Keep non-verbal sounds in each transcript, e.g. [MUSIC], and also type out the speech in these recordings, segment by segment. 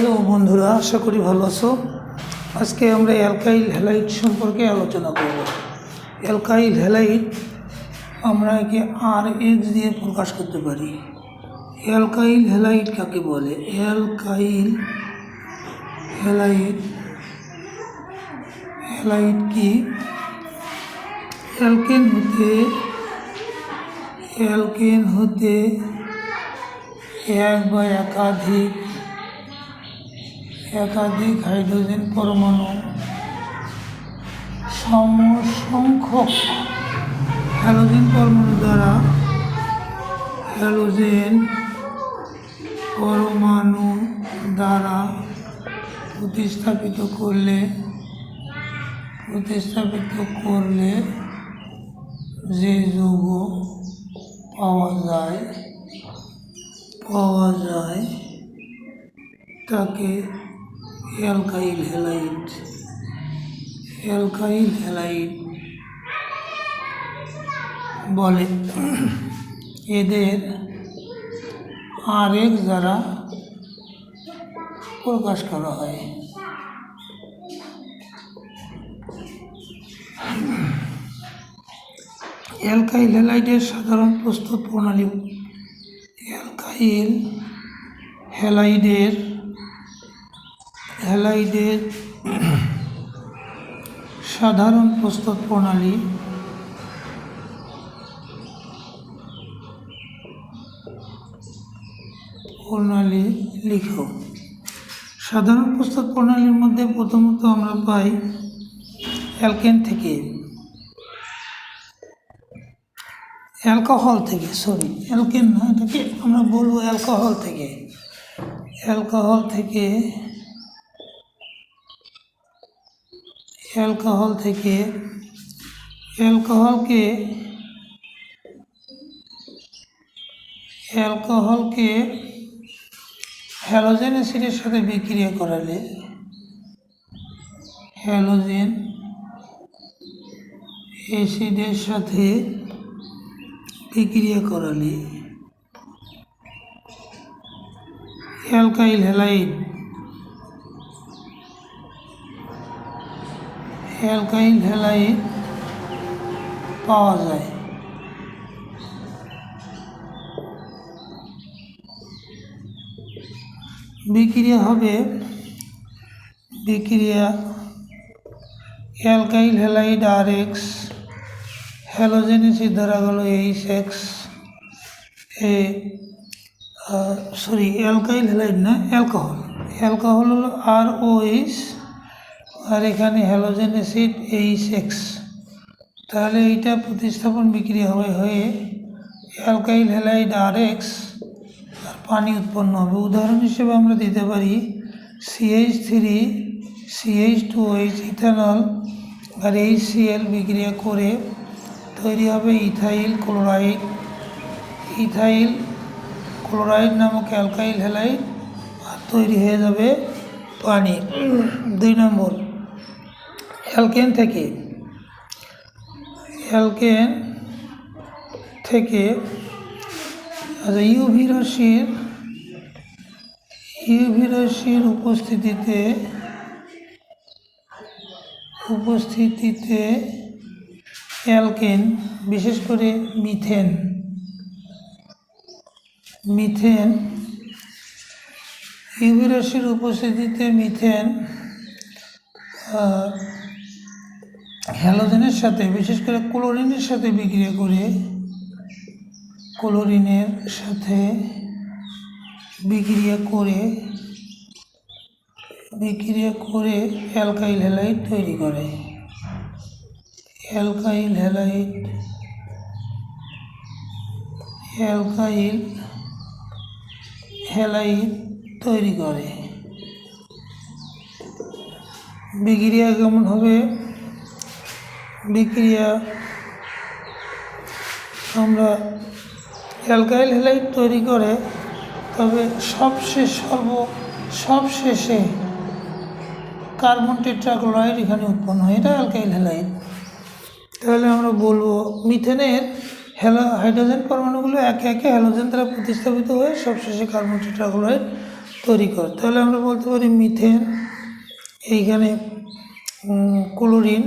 Hello বন্ধুরা, আশা করি ভালো আছো। আজকে আমরা অ্যালকাইল হ্যালাইট সম্পর্কে আলোচনা করব। অ্যালকাইল হ্যালাইট আমরা একে আর এক্স দিয়ে প্রকাশ করতে পারি। অ্যালকাইল হ্যালাইট কাকে বলে? অ্যালকাইল হ্যালাইট হ্যালাইট কি? অ্যালকেন হতে অ্যালকেন হতে এক বা একাধিক একাধিক হাইড্রোজেন পরমাণু, সমসংখ্যক হ্যালোজেন পরমাণু দ্বারা হ্যালোজেন পরমাণু দ্বারা প্রতিস্থাপিত করলে প্রতিস্থাপিত করলে যে যৌগ পাওয়া যায় পাওয়া যায়, তাকে অ্যালকাইল হ্যালাইড অ্যালকাইল হ্যালাইড বলে। এদের আর এক দ্বারা প্রকাশ করা হয়। অ্যালকাইল হ্যালাইডের সাধারণ প্রস্তুত প্রণালী। অ্যালকাইল হ্যালাইডের হ্যালাইডের সাধারণ প্রস্তুত প্রণালী প্রণালী লিখো। সাধারণ প্রস্তুত প্রণালীর মধ্যে প্রথমত আমরা পাই অ্যালকেন থেকে। অ্যালকোহল থেকে, সরি, অ্যালকেন না, এটাকে আমরা বলব অ্যালকোহল থেকে। অ্যালকোহল থেকে অ্যালকোহল থেকে অ্যালকোহলকে অ্যালকোহলকে হ্যালোজেন অ্যাসিডের সাথে বিক্রিয়া করালে হ্যালোজেন অ্যাসিডের সাথে বিক্রিয়া করালে অ্যালকাইল হ্যালাইড অ্যালকাইল হ্যালাইড পাওয়া যায়। বিক্রিয়া হবে বিক্রিয়া alkyl halide R X halogen acid ধরা গেল এইচ এক্স এ সরি অ্যালকাইল হ্যালাইড না, অ্যালকোহল। অ্যালকোহল হলো আর ও এইচ আর এখানে হ্যালোজেন অ্যাসিড এইচ এক্স তাহলে এইটা প্রতিস্থাপন বিক্রিয়া হবে হয়ে অ্যালকাইল হ্যালাইড আর এক্স আর পানি উৎপন্ন হবে। উদাহরণ হিসেবে আমরা দিতে পারি CH three CH two H ethanol আর এইচ সিএল বিক্রিয়া করে তৈরি হবে ইথাইল ক্লোরাইড ইথাইল ক্লোরাইড নামক অ্যালকাইল হ্যালাইড আর তৈরি হয়ে যাবে পানি। দুই নম্বর অ্যালকেন থেকে অ্যালকেন থেকে আচ্ছা ইউভি রশ্মির উপস্থিতিতে উপস্থিতিতে অ্যালকেন বিশেষ করে মিথেন মিথেন ইউভি রশ্মির উপস্থিতিতে মিথেন আহ, হ্যালোজেনের সাথে, বিশেষ করে ক্লোরিনের সাথে বিক্রিয়া করে। ক্লোরিনের সাথে বিক্রিয়া করে বিক্রিয়া করে অ্যালকাইল হ্যালাইড তৈরি করে। অ্যালকাইল হ্যালাইড অ্যালকাইল হ্যালাইড তৈরি করে। বিক্রিয়া কেমন হবে? বিক্রিয়া। আমরা অ্যালকাইল হ্যালাইড তৈরি করে, তবে সবশেষ সর্ব, সবশেষে কার্বন টেট্রাক্লোরাইড এখানে উৎপন্ন হয়। এটা অ্যালকাইল হ্যালাইড তাহলে আমরা বলব, মিথেনের হ্যালো হাইড্রোজেন পরমাণুগুলো একে একে হ্যালোজেন দ্বারা প্রতিস্থাপিত হয়ে সবশেষে কার্বন টেট্রাক্লোরাইড তৈরি করে। তাহলে আমরা বলতে পারি মিথেন, এইখানে ক্লোরিন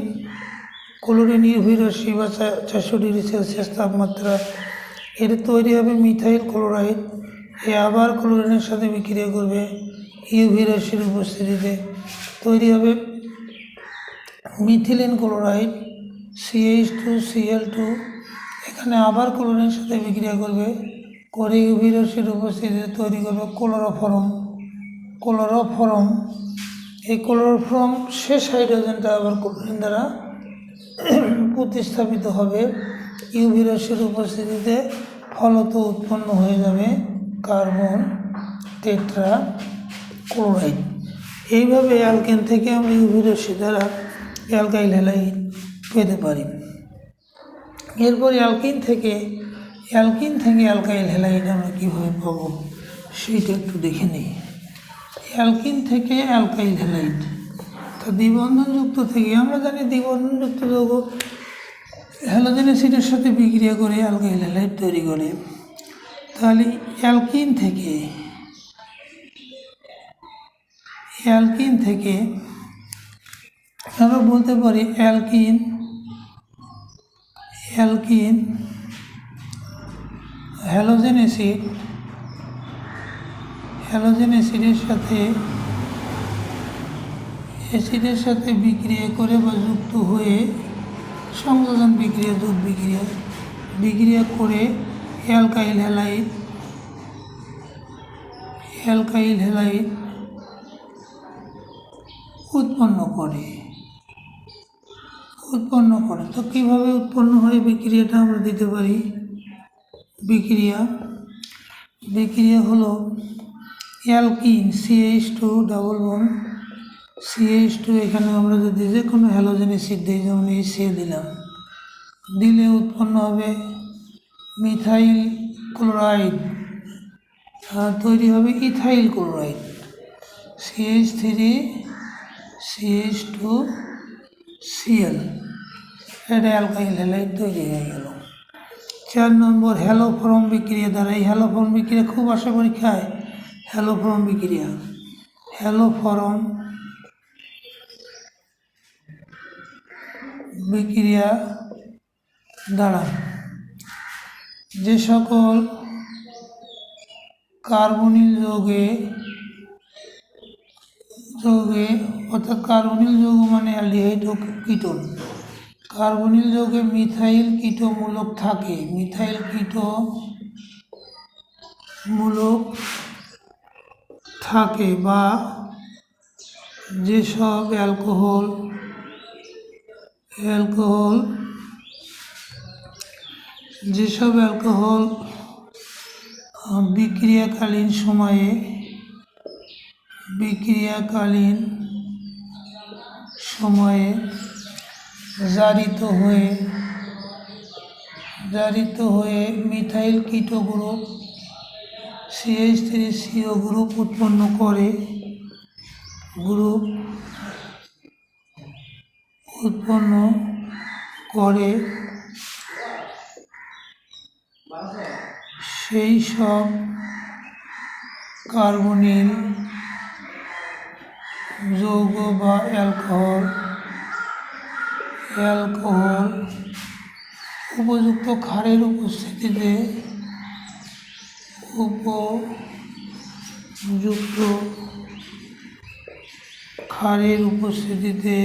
ক্লোরিন ইউভি রশ্মি বা চারশো ডিগ্রি সেলসিয়াস তাপমাত্রা। এর তৈরি হবে মিথাইল ক্লোরাইড। এ আবার ক্লোরিনের সাথে বিক্রিয়া করবে ইউভি রশ্মির উপস্থিতিতে। তৈরি হবে methylene chloride CH two Cl two. এখানে আবার ক্লোরিনের সাথে বিক্রিয়া করবে করে ইউভি রশ্মির উপস্থিতিতে তৈরি করবে ক্লোরোফরম। ক্লোরোফরম, এই ক্লোরোফরম শেষ হাইড্রোজেনটা আবার ক্লোরিন দ্বারা [CLEARS THROAT] প্রতিস্থাপিত হবে। ইউভি উপস্থিতিতে ফলত উৎপন্ন হয়ে যাবে কার্বন টেট্রা ক্লোরাইড এইভাবে অ্যালকেন থেকে আমরা ইউভি দ্বারা অ্যালকাইল হ্যালাইড পেতে পারি। এরপর অ্যালকিন থেকে অ্যালকিন থেকে অ্যালকাইল হ্যালাইড আমরা কীভাবে পাবো সেইটা একটু দেখে নিই। অ্যালকিন থেকে অ্যালকাইল হ্যালাইড। তো দ্বিবন্ধনযুক্ত থেকে আমরা জানি দ্বিবন্ধনযুক্ত যৌগ হ্যালোজেন অ্যাসিডের সাথে বিক্রিয়া করে অ্যালকাইল হ্যালাইড তৈরি করে। তাহলে অ্যালকিন থেকে অ্যালকিন থেকে আমরা বলতে পারি alkene alkene halogen acid, halogen অ্যাসিডের সাথে অ্যাসিডের সাথে বিক্রিয়া করে বা যুক্ত হয়ে সংযোজন বিক্রিয়া যোগ বিক্রিয়া বিক্রিয়া করে অ্যালকাইল হ্যালাইড অ্যালকাইল হ্যালাইড উৎপন্ন করে। উৎপন্ন করে। তো কীভাবে উৎপন্ন হয় বিক্রিয়াটা আমরা দিতে পারি? বিক্রিয়া বিক্রিয়া হলো alkene CH two double one CH two এখানে আমরা যদি যে কোনো হ্যালোজেন অ্যাসিড দিই যেমন এই সে দিলাম, দিলে উৎপন্ন হবে মিথাইল ক্লোরাইড আর তৈরি হবে ethyl chloride CH three CH two Cl এটা অ্যালকাইল হ্যালাইড তৈরি হয়ে গেল। চার নম্বর হ্যালোফর্ম বিক্রিয়া দ্বারা, এই হ্যালোফর্ম বিক্রিয়া খুব আশা করি পরীক্ষায় হ্যালোফর্ম বিক্রিয়া। হ্যালোফর্ম বিক্রিয়া দ্বারা। যে সকল কার্বনিল যৌগে যৌগে অর্থাৎ কার্বনিল যৌগ মানে অ্যালডিহাইড ও কিটোন। কার্বনিল যৌগে মিথাইল কিটোমূলক থাকে। মিথাইল কিটো মূলক থাকে বা যেসব অ্যালকোহল অ্যালকোহল। যেসব অ্যালকোহল বিক্রিয়াকালীন সময়ে বিক্রিয়াকালীন সময়ে জারিত হয়ে জারিত হয়ে methyl keto group CH three CO group উৎপন্ন করে, গ্রুপ উৎপন্ন করে। সেই সব কার্বনিল যৌগ বা অ্যালকোহল অ্যালকোহল উপযুক্ত ক্ষারের উপস্থিতিতে উপযুক্ত ক্ষারের উপস্থিতিতে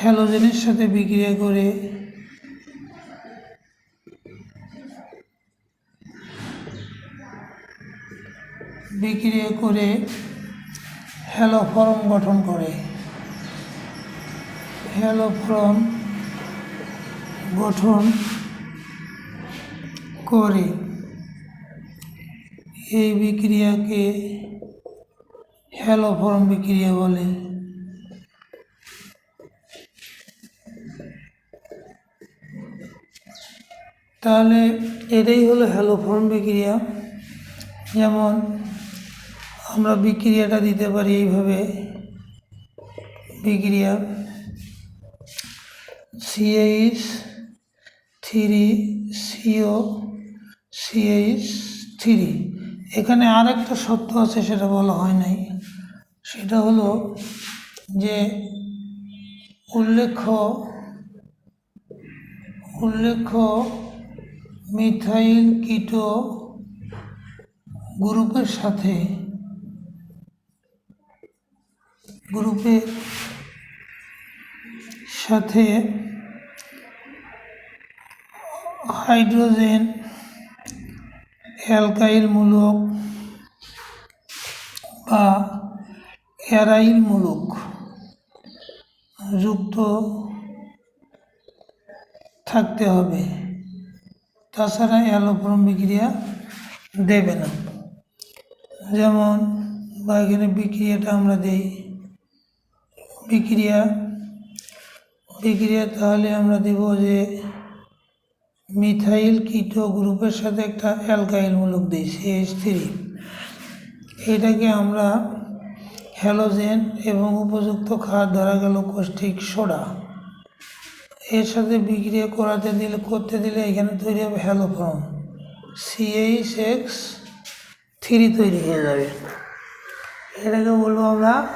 হ্যালোজেনের সাথে বিক্রিয়া করে। বিক্রিয়া করে হ্যালোফর্ম গঠন করে। হ্যালোফর্ম গঠন করে। এই বিক্রিয়াকে হ্যালোফর্ম বিক্রিয়া বলে। তাহলে এটাই হলো হ্যালোফর্ম বিক্রিয়া। যেমন আমরা বিক্রিয়াটা দিতে পারি এইভাবে। বিক্রিয়া CH three CO CH three এখানে আরেকটা সত্য আছে সেটা বলা হয় নাই। সেটা হলো যে উল্লেখ্য উল্লেখ্য মিথাইল কিটো গ্রুপের সাথে গ্রুপের সাথে হাইড্রোজেন অ্যালকাইল মূলক বা অ্যারাইল মূলক যুক্ত থাকতে হবে। তাছাড়া অ্যালোফ্রম বিক্রিয়া দেবে না। যেমন বা বিক্রিয়াটা আমরা দেই। বিক্রিয়া বিক্রিয়া তাহলে আমরা দেব যে মিথাইল কিটো গ্রুপের সাথে একটা অ্যালকাইল মূলক দিই সিএইচ থ্রি। এটাকে আমরা হ্যালোজেন এবং উপযুক্ত খাদ ধরা গেল কষ্টিক সোডা। এর সাথে বিক্রিয়া করাতে দিলে, করতে দিলে এখানে তৈরি হবে হ্যালোফ্রম। সিএইচ এক্স থ্রি তৈরি হয়ে যাবে। এটাকে বলব আমরা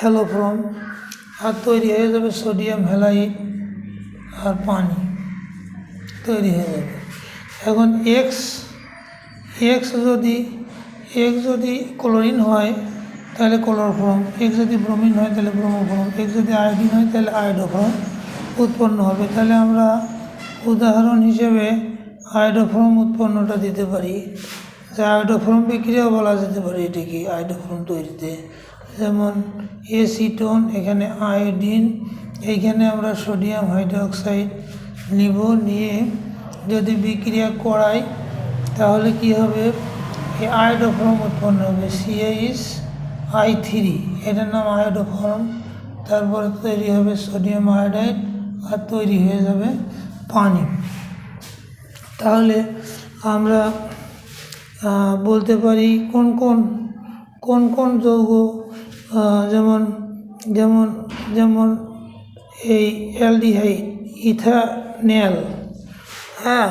হ্যালোফ্রম। আর তৈরি হয়ে যাবে সোডিয়াম হ্যালাইড আর পানি। তৈরি হয়ে যাবে। এখন এক্স এক্স যদি এক্স যদি ক্লোরিন হয়, তাহলে ক্লোরোফর্ম। এক্স যদি ব্রোমিন হয়, তাহলে ব্রোমোফর্ম। এক্স যদি আয়োডিন হয়, তাহলে আয়োডোফর্ম। উৎপন্ন হবে। তাহলে আমরা উদাহরণ হিসেবে আয়োডোফর্ম উৎপন্নটা দিতে পারি। যে আয়োডোফর্ম বিক্রিয়াও বলা যেতে পারে এটিকে আয়োডোফর্ম তৈরিতে। যেমন এসিটোন, এখানে আয়োডিন, এইখানে আমরা সোডিয়াম হাইড্রোক্সাইড নিব। নিয়ে যদি বিক্রিয়া করাই, তাহলে কি হবে? এই আয়োডোফর্ম উৎপন্ন হবে। সিএইচ আই থ্রি এটার নাম আয়োডোফর্ম তারপরে তৈরি হবে সোডিয়াম আয়োডাইড আর তৈরি হয়ে যাবে, পানি। তাহলে আমরা বলতে পারি কোন কোন কোন কোন যৌগ যেমন যেমন যেমন এই অ্যালডিহাইড ইথানেল হ্যাঁ?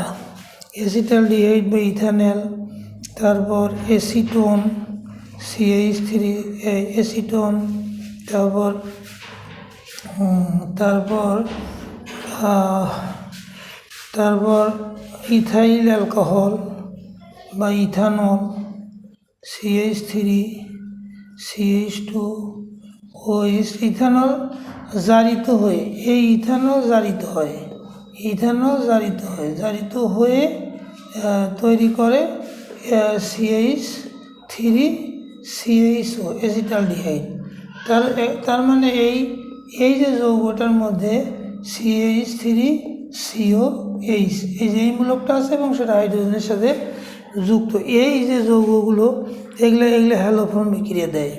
অ্যাসিটালডিহাইড বা ইথানেল, তারপর এসিটোন সিএইচ থ্রি এসিটোন তারপর তারপর তারপর ইথাইল অ্যালকোহল বা ethanol CH three CH two OH ethanol জারিত হয়ে, এই ইথানল জারিত হয়, ইথানল জারিত হয়, জারিত হয়ে তৈরি করে সিএইচ থ্রি সিএইচও অ্যাসিটালডিহাইড তার এ- তার মানে এই এই যে যৌগটার মধ্যে সিএইচ থ্রি সিও এইচ এই যে এই মূলকটা আছে এবং সেটা হাইড্রোজেনের সাথে যুক্ত। এই যে যৌগগুলো, এগুলো এগুলো হ্যালোফর্ম বিক্রিয়া দেয়।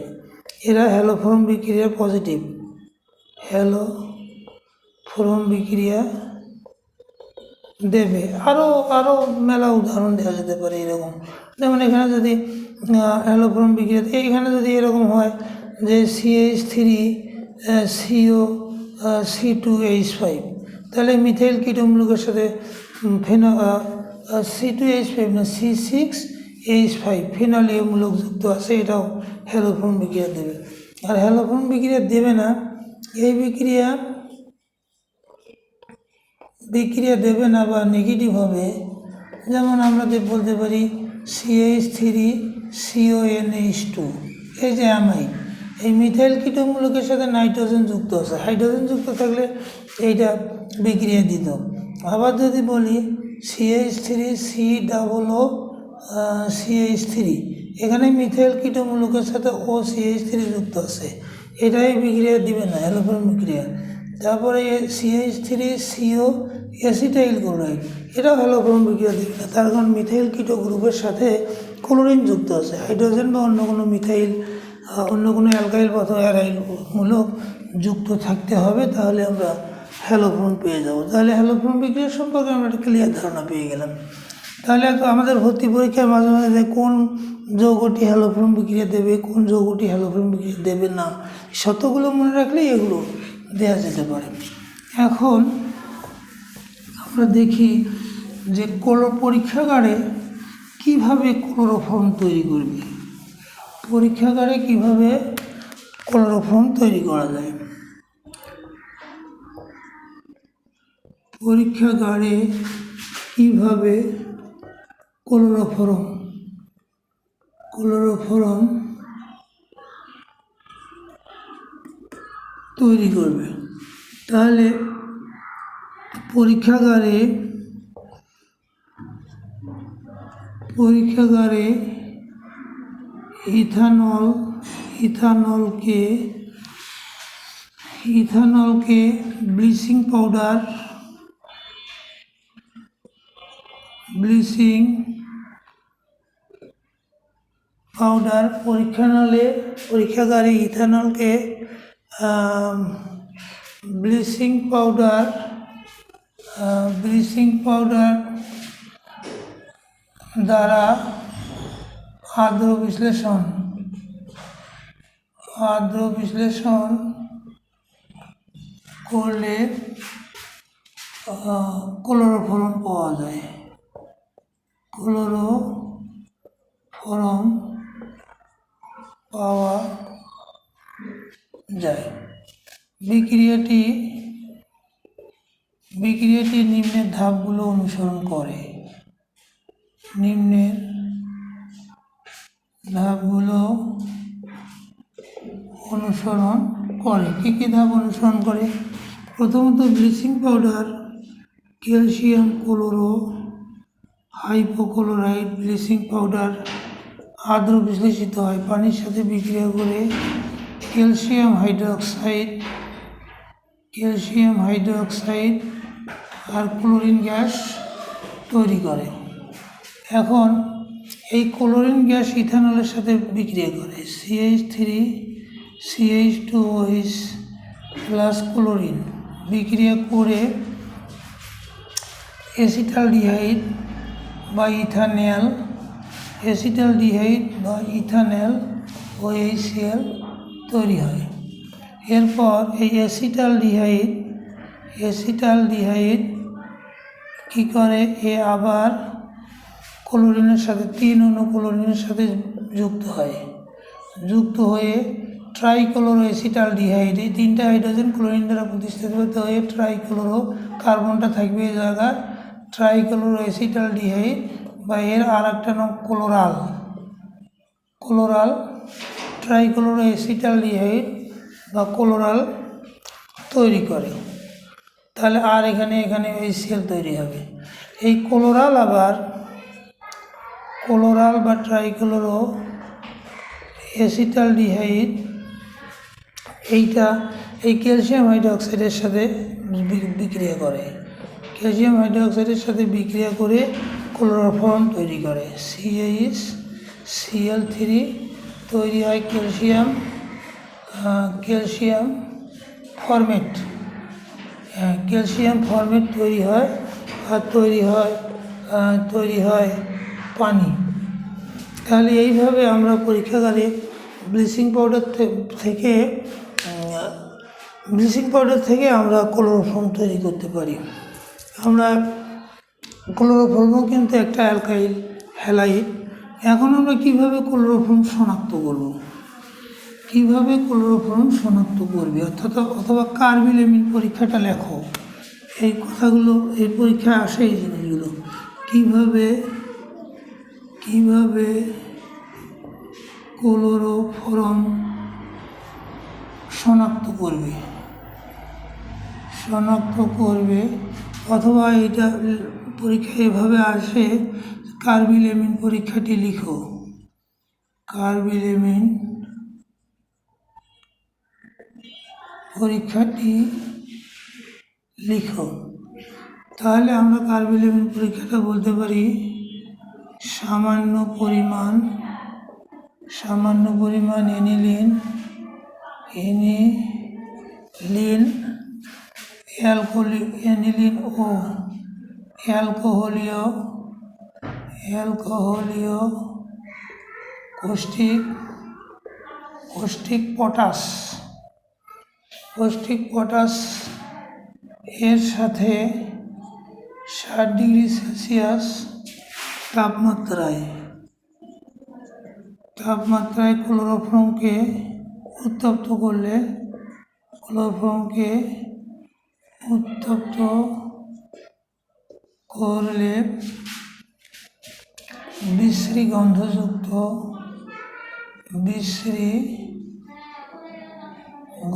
এরা হ্যালোফর্ম বিক্রিয়া পজিটিভ হ্যালো ফর্ম বিক্রিয়া দেবে। আরও আরও মেলা উদাহরণ দেওয়া যেতে পারে এরকম। যেমন এখানে যদি অ্যালোফ্রম বিক্রিয়া এইখানে যদি এরকম হয় যে CH three CO C two H five তাহলে মিথাইল কিটোমূলকের সাথে ফেনো সি টু এইচ ফাইভ না সি সিক্স এইচ ফাইভ ফিনলীয় মূলক যুক্ত আছে, এটাও হ্যালোফ্রম বিক্রিয়া দেবে। আর হ্যালোফ্রম বিক্রিয়া দেবে না, এই বিক্রিয়া বিক্রিয়া দেবে না বা নেগেটিভ হবে, যেমন আমরা বলতে পারি সিএইচ থ্রি সিওএনএইচ টু এই যে অ্যামাইড এই মিথাইল কীটমূলকের সাথে নাইট্রোজেন যুক্ত আছে। হাইড্রোজেন যুক্ত থাকলে এইটা বিক্রিয়া দিত। আবার যদি বলি CH three, C double O CH three, এখানে মিথাইল কীটমূলকের সাথে ও সিএইচ থ্রি যুক্ত আছে। এটাই বিক্রিয়া দিবে না, অ্যালোফ্রম বিক্রিয়া। তারপরে CH three CO acetyl chloride এটাও হ্যালোফ্রম বিক্রিয়া দিবে না। তার কারণ মিথাইল কিটো গ্রুপের সাথে ক্লোরিন যুক্ত আছে। হাইড্রোজেন বা অন্য কোনো মিথাইল অন্য কোনো অ্যালকাইল বা অ্যারাইল মূলক যুক্ত থাকতে হবে, তাহলে আমরা হ্যালোফ্রম পেয়ে যাব। তাহলে হ্যালোফ্রম বিক্রিয়া সম্পর্কে আমরা একটা ক্লিয়ার ধারণা পেয়ে গেলাম। তাহলে তো আমাদের ভর্তি পরীক্ষায় মাঝে মাঝে কোন যৌগটি হ্যালোফ্রম বিক্রিয়া দেবে, কোন যৌগটি হ্যালোফ্রম বিক্রিয়া দেবে না শতগুলো মনে রাখলেই এগুলো দেওয়া যেতে পারে। এখন আমরা দেখি যে কোনো পরীক্ষাগারে কীভাবে ক্লোরোফর্ম তৈরি করবে। পরীক্ষাগারে কীভাবে ক্লোরোফর্ম তৈরি করা যায়। পরীক্ষাগারে কীভাবে ক্লোরোফর্ম ক্লোরোফর্ম তৈরি করবে। তাহলে পরীক্ষাগারে পরীক্ষাগারে ইথানল, ইথানলকে ইথানলকে ব্লিচিং পাউডার ব্লিচিং পাউডার পরীক্ষানলে পরীক্ষাগারে ইথানলকে ব্লিচিং পাউডার ব্লিচিং পাউডার দ্বারা আর্দ্র বিশ্লেষণ আর্দ্র বিশ্লেষণ করলে ক্লোরোফর্ম পাওয়া যায়। ক্লোরোফর্ম পাওয়া যায়। বিক্রিয়াটি বিক্রিয়াটি নিম্নের ধাপগুলো অনুসরণ করে। নিম্নের ধাপগুলো অনুসরণ করে। কী কী ধাপ অনুসরণ করে? প্রথমত bleaching powder, calcium chloro, hypochloride bleaching powder আর্দ্র বিশ্লেষিত হয়। পানির সাথে বিক্রিয়া করে ক্যালসিয়াম হাইড্রোক্সাইড ক্যালসিয়াম হাইড্রোক্সাইড আর ক্লোরিন গ্যাস তৈরি করে। এখন এই ক্লোরিন গ্যাস ইথানলের সাথে বিক্রিয়া করে। CH three CH two OH plus chlorine বিক্রিয়া করে অ্যাসিটালডিহাইড বা ইথানেল অ্যাসিটালডিহাইড বা ইথানেল ও এইচসিএল তৈরি হয়। এরপর এই অ্যাসিটালডিহাইড অ্যাসিটালডিহাইড কী করে? এ আবার ক্লোরিনের সাথে তিন অণু ক্লোরিনের সাথে যুক্ত হয়। যুক্ত হয়ে ট্রাইক্লোরো ডিহাইড এই তিনটা হাইড্রোজেন ক্লোরিন দ্বারা প্রতিস্থাপিত হয়ে ট্রাইক্লোরো কার্বনটা থাকবে এই জায়গায় ট্রাইক্লোরো ডিহাইড বা এর আর একটা নাম ক্লোরাল ক্লোরাল ট্রাইক্লোরো ডিহাইড বা ক্লোরাল তৈরি করে। তাহলে আর এখানে এখানে ওই সেল তৈরি হবে। এই ক্লোরাল আবার ক্লোরাল বা ট্রাইক্লোরো অ্যাসিটালডিহাইড এইটা এই ক্যালসিয়াম হাইড্রোক্সাইডের সাথে বিক্রিয়া করে। ক্যালসিয়াম হাইড্রোক্সাইডের সাথে বিক্রিয়া করে ক্লোরোফর্ম তৈরি করে। সিএইচ সিএল থ্রি তৈরি হয় ক্যালসিয়াম ক্যালসিয়াম ফরমেট। হ্যাঁ, ক্যালসিয়াম ফরমেট তৈরি হয় আর তৈরি হয় তৈরি হয় পানি। তাহলে এইভাবে আমরা পরীক্ষাগারে ব্লিচিং পাউডার থেকে ব্লিচিং পাউডার থেকে আমরা ক্লোরোফর্ম তৈরি করতে পারি। আমরা ক্লোরোফর্মও কিন্তু একটা অ্যালকাইল হ্যালাইড। এখন আমরা কীভাবে ক্লোরোফর্ম শনাক্ত করব? কীভাবে ক্লোরোফর্ম শনাক্ত করবে? অর্থাৎ অথবা কার্বিলামিন পরীক্ষাটা লেখো। এই কথাগুলো, এই পরীক্ষায় আসে এই জিনিসগুলো। কীভাবে কীভাবে ক্লোরোফর্ম শনাক্ত করবে? শনাক্ত করবে অথবা এটা পরীক্ষা এভাবে আসে, কার্বিলামিন পরীক্ষাটি লিখো। কার্বিলামিন পরীক্ষাটি লিখো। তাহলে আমরা কার্বিলামিন পরীক্ষাটা বলতে পারি সামান্য পরিমাণ সামান্য পরিমাণ এনিলিন এনিলিন, অ্যালকোহলি এনিলিন ও অ্যালকোহলীয় অ্যালকোহলীয় caustic caustic potash. Caustic potash এর সাথে ষাট ডিগ্রি সেলসিয়াস তাপমাত্রায়। তাপমাত্রায় ক্লোরোফর্মকে উত্তপ্ত করলে ক্লোরোফর্মকে উত্তপ্ত করলে বিশ্রী গন্ধযুক্ত বিশ্রী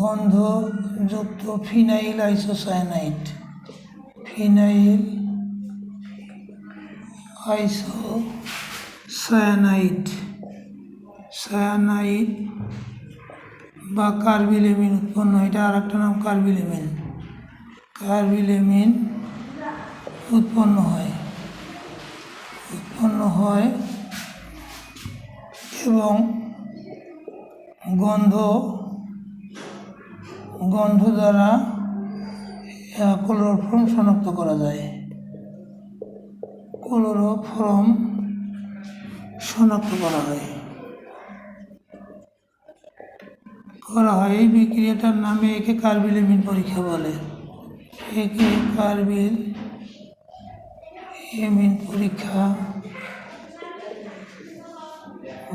গন্ধযুক্ত phenyl isocyanide phenyl isocyanide cyanide বা কার্বিলেমিন উৎপন্ন। এটা আর একটা নাম কার্বিলেমিন কার্বিলেমিন উৎপন্ন হয়। উৎপন্ন হয় এবং গন্ধ গন্ধ দ্বারা ক্লোরোফর্ম শনাক্ত করা যায়। ক্লোরোফর্ম শনাক্ত করা হয়। করা হয় এই বিক্রিয়াটার নামে একে কার্বিলেমিন পরীক্ষা বলে। একে কার্বিল এমিন পরীক্ষা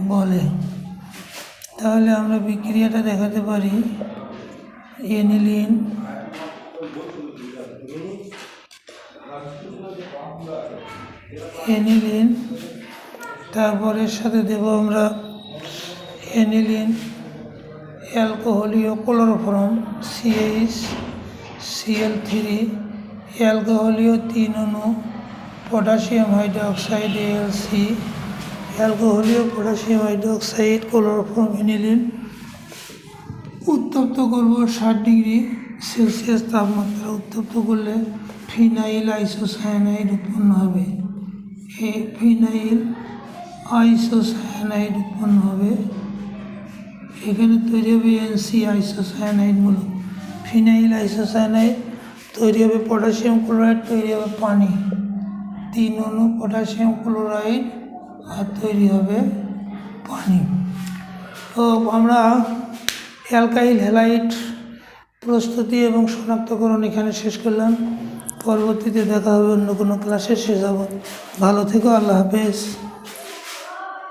বলে। তাহলে আমরা বিক্রিয়াটা দেখাতে পারি। এনিলিন এনিলিন তারপরের সাথে দেব আমরা এনিলিন অ্যালকোহলীয় ক্লোরোফর্ম সিএইচ সিএল থ্রি অ্যালকোহলীয় তিন অণু, পটাশিয়াম হাইড্রোক্সাইড এএলসি অ্যালকোহলীয় পটাশিয়াম হাইড্রোক্সাইড, ক্লোরোফর্ম এনিলিন উত্তপ্ত করব ষাট ডিগ্রি সেলসিয়াস তাপমাত্রা, উত্তপ্ত করলে ফিনাইল আইসোসায়ানাইড উৎপন্ন হবে। ফিনাইল আইসোসায়ানাইড উৎপন্ন হবে? এখানে তৈরি হবে এনসি আইসোসায়ানাইড মূলক। ফিনাইল আইসোসায়ানাইড তৈরি হবে পটাশিয়াম ক্লোরাইড, তৈরি হবে পানি। তিন অণু পটাশিয়াম ক্লোরাইড আর তৈরি হবে পানি। তো আমরা অ্যালকাইল হ্যালাইট প্রস্তুতি এবং শনাক্তকরণ এখানে শেষ করলাম। পরবর্তীতে দেখা হবে অন্য কোনো ক্লাসে শেষ যাব ভালো থেকো আল্লাহ হাফেজ।